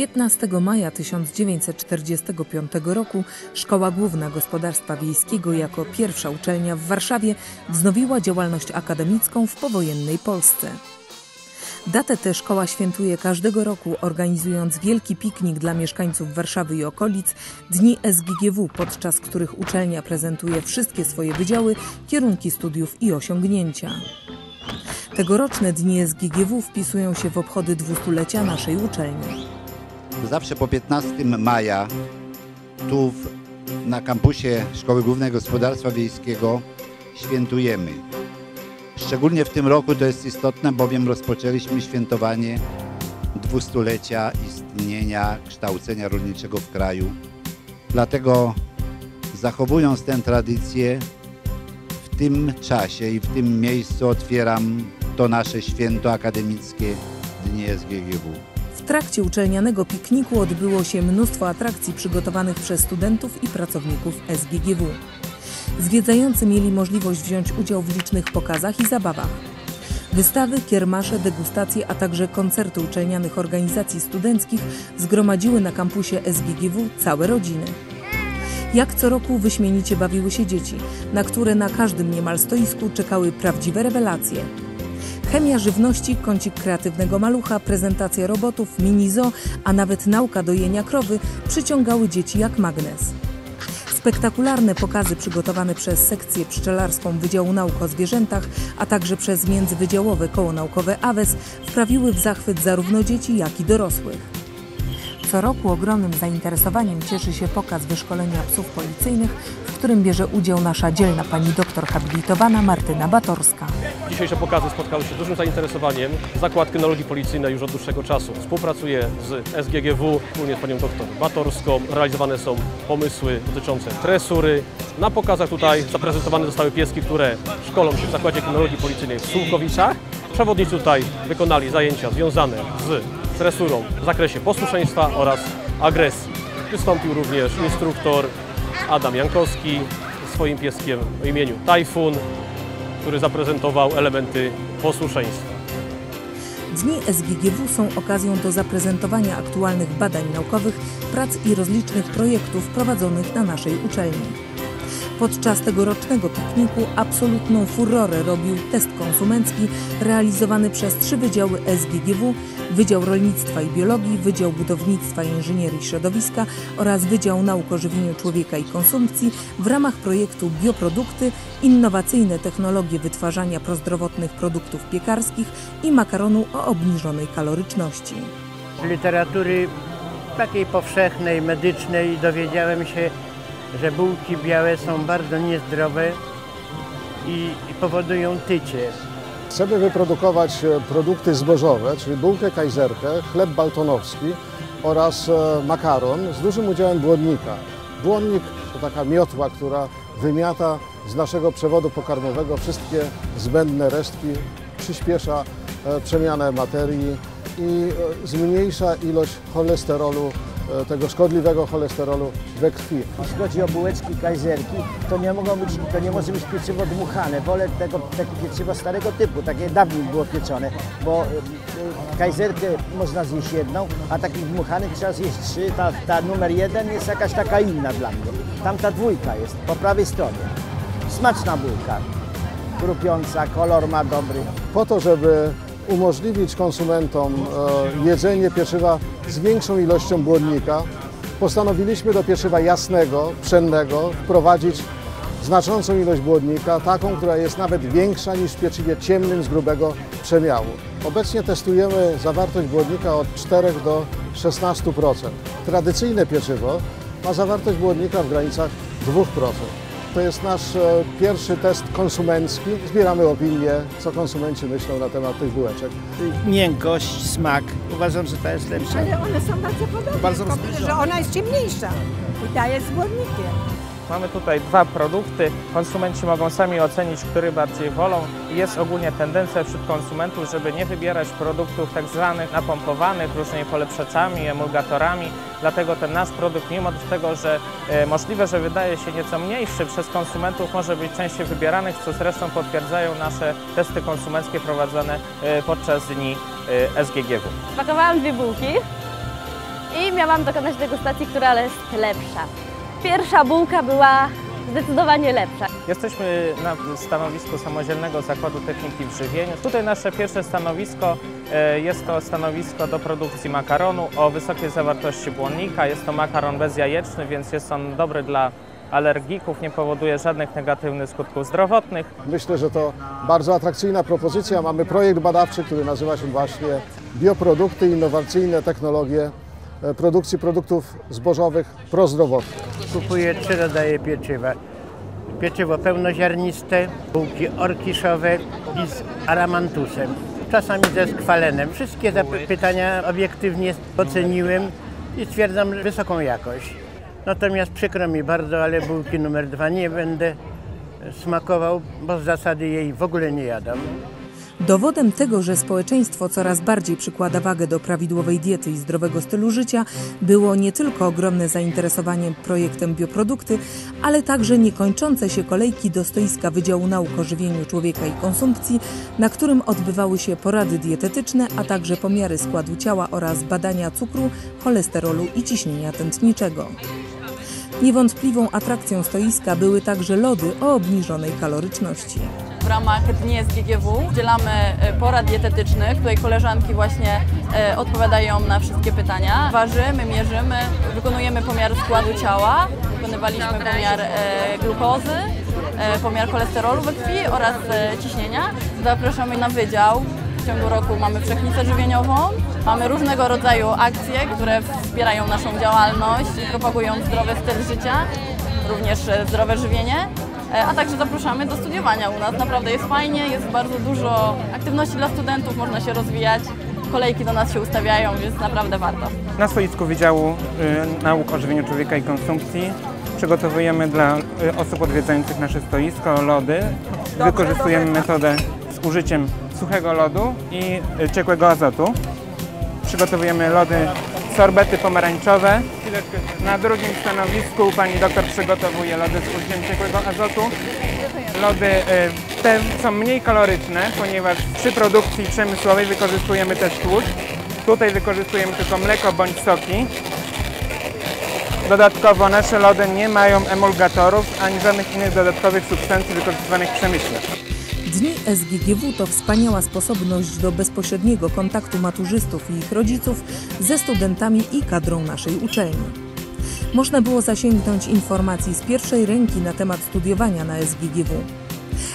15 maja 1945 roku Szkoła Główna Gospodarstwa Wiejskiego jako pierwsza uczelnia w Warszawie wznowiła działalność akademicką w powojennej Polsce. Datę tę szkoła świętuje każdego roku, organizując wielki piknik dla mieszkańców Warszawy i okolic, dni SGGW, podczas których uczelnia prezentuje wszystkie swoje wydziały, kierunki studiów i osiągnięcia. Tegoroczne dni SGGW wpisują się w obchody dwustulecia naszej uczelni. Zawsze po 15 maja tu w, na kampusie Szkoły Głównej Gospodarstwa Wiejskiego świętujemy. Szczególnie w tym roku to jest istotne, bowiem rozpoczęliśmy świętowanie dwustulecia istnienia kształcenia rolniczego w kraju. Dlatego zachowując tę tradycję, w tym czasie i w tym miejscu otwieram to nasze święto akademickie Dni SGGW. Trakcie uczelnianego pikniku odbyło się mnóstwo atrakcji przygotowanych przez studentów i pracowników SGGW. Zwiedzający mieli możliwość wziąć udział w licznych pokazach i zabawach. Wystawy, kiermasze, degustacje, a także koncerty uczelnianych organizacji studenckich zgromadziły na kampusie SGGW całe rodziny. Jak co roku wyśmienicie bawiły się dzieci, na które na każdym niemal stoisku czekały prawdziwe rewelacje. Chemia żywności, kącik kreatywnego malucha, prezentacja robotów, mini zoo, a nawet nauka dojenia krowy przyciągały dzieci jak magnes. Spektakularne pokazy przygotowane przez sekcję pszczelarską Wydziału Nauk o Zwierzętach, a także przez międzywydziałowe koło naukowe AWES wprawiły w zachwyt zarówno dzieci, jak i dorosłych. Co roku ogromnym zainteresowaniem cieszy się pokaz wyszkolenia psów policyjnych, w którym bierze udział nasza dzielna pani doktor habilitowana Martyna Batorska. Dzisiejsze pokazy spotkały się z dużym zainteresowaniem. Zakład Kynologii Policyjnej już od dłuższego czasu współpracuje z SGGW, wspólnie z panią doktor Batorską. Realizowane są pomysły dotyczące tresury. Na pokazach tutaj zaprezentowane zostały pieski, które szkolą się w Zakładzie Kynologii Policyjnej w Sułkowiczach. Przewodnicy tutaj wykonali zajęcia związane z tresurą w zakresie posłuszeństwa oraz agresji. Wystąpił również instruktor Adam Jankowski swoim pieskiem o imieniu Tajfun, który zaprezentował elementy posłuszeństwa. Dni SGGW są okazją do zaprezentowania aktualnych badań naukowych, prac i rozlicznych projektów prowadzonych na naszej uczelni. Podczas tegorocznego pikniku absolutną furorę robił test konsumencki realizowany przez trzy wydziały SGGW, Wydział Rolnictwa i Biologii, Wydział Budownictwa i Inżynierii Środowiska oraz Wydział Nauk o Żywieniu Człowieka i Konsumpcji w ramach projektu Bioprodukty – Innowacyjne technologie wytwarzania prozdrowotnych produktów piekarskich i makaronu o obniżonej kaloryczności. Z literatury takiej powszechnej, medycznej dowiedziałem się, że bułki białe są bardzo niezdrowe i, powodują tycie. Chcemy wyprodukować e, produkty zbożowe, czyli bułkę kajzerkę, chleb baltonowski oraz e, makaron z dużym udziałem błonnika. Błonnik to taka miotła, która wymiata z naszego przewodu pokarmowego wszystkie zbędne resztki, przyspiesza e, przemianę materii i zmniejsza ilość cholesterolu tego szkodliwego cholesterolu we krwi. Jeśli chodzi o bułeczki kajzerki, to nie, mogą być, to nie może być pieczywo dmuchane. Wolę tego, takie pieczywo starego typu, takie dawniej było pieczone, bo y, kajzerkę można zjeść jedną, a takich dmuchanych trzeba zjeść trzy. Ta, ta numer jeden jest jakaś taka inna dla mnie. Tamta dwójka jest po prawej stronie. Smaczna bułka, krupiąca, kolor ma dobry. Po to, żeby umożliwić konsumentom e, jedzenie pieczywa z większą ilością błonnika, postanowiliśmy do pieczywa jasnego, pszennego wprowadzić znaczącą ilość błonnika, taką, która jest nawet większa niż w pieczywie ciemnym z grubego przemiału. Obecnie testujemy zawartość błonnika od 4 do 16%. Tradycyjne pieczywo ma zawartość błonnika w granicach 2%. To jest nasz e, pierwszy test konsumencki. Zbieramy opinie, co konsumenci myślą na temat tych bułeczek. Miękkość, smak. Uważam, że ta jest lepsza. Ale one są bardzo podobne, Bardzo tylko że ona jest ciemniejsza i ta jest z błonnikiem. Mamy tutaj dwa produkty. Konsumenci mogą sami ocenić, który bardziej wolą. Jest ogólnie tendencja wśród konsumentów, żeby nie wybierać produktów tak zwanych napompowanych różnymi polepszaczami, emulgatorami. Dlatego ten nasz produkt, mimo tego, że e, możliwe, że wydaje się nieco mniejszy, przez konsumentów może być częściej wybierany, co zresztą potwierdzają nasze testy konsumenckie prowadzone e, podczas dni e, SGGW. Spakowałam dwie bułki. i miałam dokonać degustacji, która jest lepsza. Pierwsza bułka była zdecydowanie lepsza. Jesteśmy na stanowisku Samodzielnego Zakładu Techniki w Żywieniu. Tutaj nasze pierwsze stanowisko e, jest to stanowisko do produkcji makaronu o wysokiej zawartości błonnika. Jest to makaron bezjajeczny, więc jest on dobry dla alergików, nie powoduje żadnych negatywnych skutków zdrowotnych. Myślę, że to bardzo atrakcyjna propozycja. Mamy projekt badawczy, który nazywa się właśnie Bioprodukty, innowacyjne technologie produkcji produktów zbożowych prozdrowotnych. Kupuję trzy rodzaje pieczywa. Pieczywo pełnoziarniste, bułki orkiszowe i z aramantusem. Czasami ze skwalenem. Wszystkie zapytania obiektywnie oceniłem i stwierdzam wysoką jakość. Natomiast przykro mi bardzo, ale bułki numer dwa nie będę smakował, bo z zasady jej w ogóle nie jadam. Dowodem tego, że społeczeństwo coraz bardziej przykłada wagę do prawidłowej diety i zdrowego stylu życia, było nie tylko ogromne zainteresowanie projektem bioprodukty, ale także niekończące się kolejki do stoiska Wydziału Nauk o Żywieniu Człowieka i Konsumpcji, na którym odbywały się porady dietetyczne, a także pomiary składu ciała oraz badania cukru, cholesterolu i ciśnienia tętniczego. Niewątpliwą atrakcją stoiska były także lody o obniżonej kaloryczności. W ramach dni SGGW udzielamy e, porad dietetycznych. Tutaj koleżanki właśnie e, odpowiadają na wszystkie pytania. Ważymy, mierzymy, wykonujemy pomiar składu ciała, wykonywaliśmy pomiar e, glukozy, pomiar cholesterolu we krwi oraz ciśnienia. Zapraszamy na wydział. W ciągu roku mamy wszechnicę żywieniową. Mamy różnego rodzaju akcje, które wspierają naszą działalność i propagują zdrowy styl życia, również zdrowe żywienie. E, A także zapraszamy do studiowania u nas. Naprawdę jest fajnie, jest bardzo dużo aktywności dla studentów, można się rozwijać. Kolejki do nas się ustawiają, więc naprawdę warto. Na stoisku Wydziału y, Nauk o Żywieniu Człowieka i Konsumpcji przygotowujemy dla y, osób odwiedzających nasze stoisko lody. Wykorzystujemy metodę z użyciem suchego lodu i y, ciekłego azotu. Przygotowujemy lody sorbety pomarańczowe. Na drugim stanowisku pani doktor przygotowuje lody z użyciem ciekłego azotu. Lody y, te są mniej kaloryczne, ponieważ przy produkcji przemysłowej wykorzystujemy też tłuszcz. Tutaj wykorzystujemy tylko mleko bądź soki. Dodatkowo nasze lody nie mają emulgatorów ani żadnych innych dodatkowych substancji wykorzystywanych w przemyśle. Dni SGGW to wspaniała sposobność do bezpośredniego kontaktu maturzystów i ich rodziców ze studentami i kadrą naszej uczelni. Można było zasięgnąć informacji z pierwszej ręki na temat studiowania na SGGW.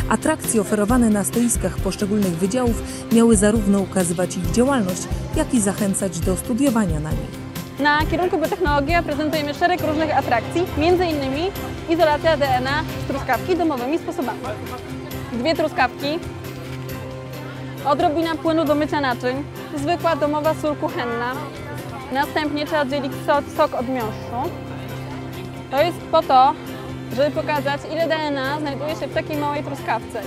Atrakcje oferowane na stoiskach poszczególnych wydziałów miały zarówno ukazywać ich działalność, jak i zachęcać do studiowania na nich. Na kierunku biotechnologia prezentujemy szereg różnych atrakcji, m.in. izolacja DNA truskawki domowymi sposobami. Dwie truskawki, odrobina płynu do mycia naczyń, zwykła domowa sól kuchenna. Następnie trzeba oddzielić sok, od miąższu. To jest po to, żeby pokazać ile DNA znajduje się w takiej małej truskawce.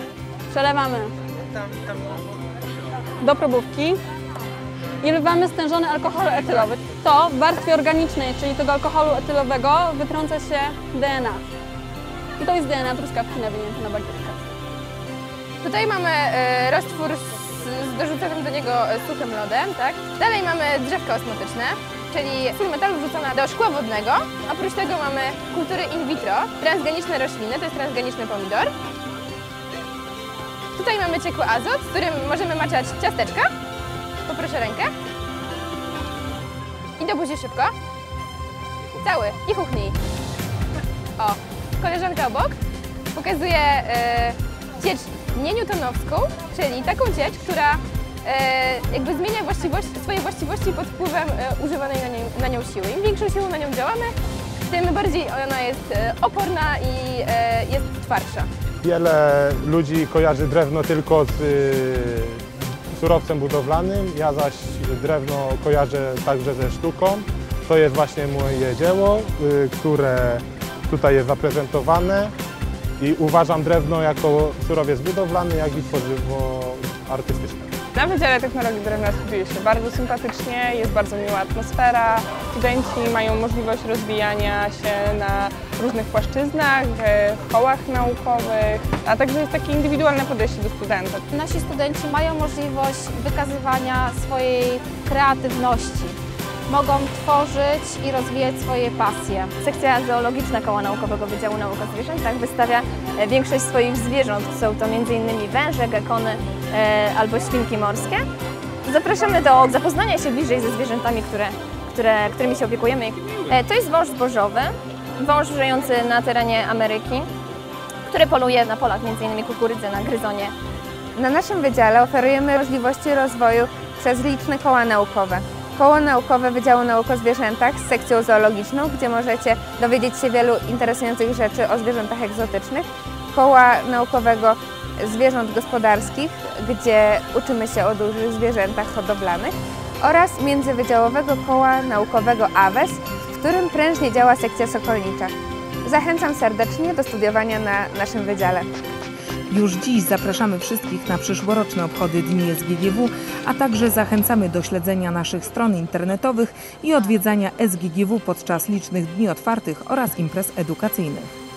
Przelewamy do probówki i wlewamy stężony alkohol etylowy. To w warstwie organicznej, czyli tego alkoholu etylowego, wytrąca się DNA. I to jest DNA truskawki nawinięte na bagietkach. Tutaj mamy e, roztwór z, dorzuconym do niego e, suchym lodem, tak? Dalej mamy drzewka osmotyczne, czyli sól metalu wrzucona do szkła wodnego. Oprócz tego mamy kultury in vitro, transgeniczne rośliny, to jest transgeniczny pomidor. Tutaj mamy ciekły azot, z którym możemy maczać ciasteczka. Poproszę rękę. I do buzi szybko. Cały i chuchnij. O, koleżanka obok pokazuje e, ciecz nienewtonowską, czyli taką ciecz, która e, jakby zmienia właściwości, swoje właściwości pod wpływem e, używanej na, nie, na nią siły. Im większą siłą na nią działamy, tym bardziej ona jest e, oporna i jest twardsza. Wiele ludzi kojarzy drewno tylko z surowcem budowlanym, ja zaś drewno kojarzę także ze sztuką. To jest właśnie moje dzieło, które tutaj jest zaprezentowane i uważam drewno jako surowiec budowlany, jak i tworzywo artystyczne. Na Wydziale Technologii Drewna studiuje się bardzo sympatycznie, jest bardzo miła atmosfera. Studenci mają możliwość rozwijania się na różnych płaszczyznach, e, w kołach naukowych, a także jest takie indywidualne podejście do studenta. Nasi studenci mają możliwość wykazywania swojej kreatywności. Mogą tworzyć i rozwijać swoje pasje. Sekcja zoologiczna Koła Naukowego Wydziału Nauk o Zwierzętach wystawia e, większość swoich zwierząt. Są to m.in. węże, gekony e, albo świnki morskie. Zapraszamy do zapoznania się bliżej ze zwierzętami, które, które, którymi się opiekujemy. E, To jest wąż zbożowy, wąż żyjący na terenie Ameryki, który poluje na polach m.in. kukurydzy na gryzonie. Na naszym wydziale oferujemy możliwości rozwoju przez liczne koła naukowe. Koło naukowe Wydziału Nauk o Zwierzętach z sekcją zoologiczną, gdzie możecie dowiedzieć się wielu interesujących rzeczy o zwierzętach egzotycznych. Koła naukowego zwierząt gospodarskich, gdzie uczymy się o dużych zwierzętach hodowlanych oraz międzywydziałowego koła naukowego AWES, w którym prężnie działa sekcja sokolnicza. Zachęcam serdecznie do studiowania na naszym wydziale. Już dziś zapraszamy wszystkich na przyszłoroczne obchody Dni SGGW, a także zachęcamy do śledzenia naszych stron internetowych i odwiedzania SGGW podczas licznych dni otwartych oraz imprez edukacyjnych.